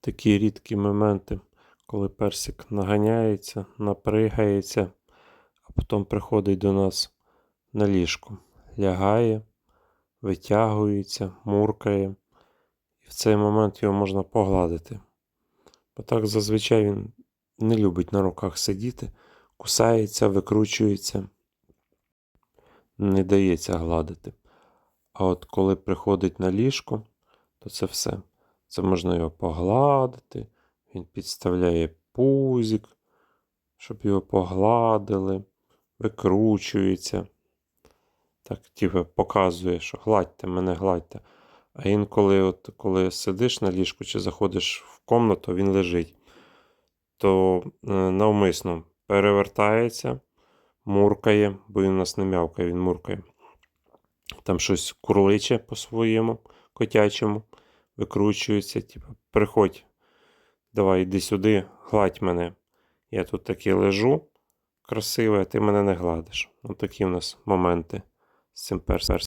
такі рідкі моменти, коли персик наганяється, напригається, а потім приходить до нас на ліжко, лягає, витягується, муркає, і в цей момент його можна погладити. Бо так зазвичай він не любить на руках сидіти, кусається, викручується, не дається гладити. А от коли приходить на ліжко, то це все. Це можна його погладити, він підставляє пузик, щоб його погладили, викручується. Так, типу, показує, що гладьте мене, гладьте. А інколи, от, коли сидиш на ліжку чи заходиш в комнату, він лежить, то е, навмисно перевертається, муркає, бо він у нас не м'явкає, він муркає. Там щось курличе по-своєму котячому, викручується, типу, приходь, давай йди сюди, гладь мене. Я тут таки лежу красивий, а ти мене не гладиш. Ось такі в нас моменти з цим персом.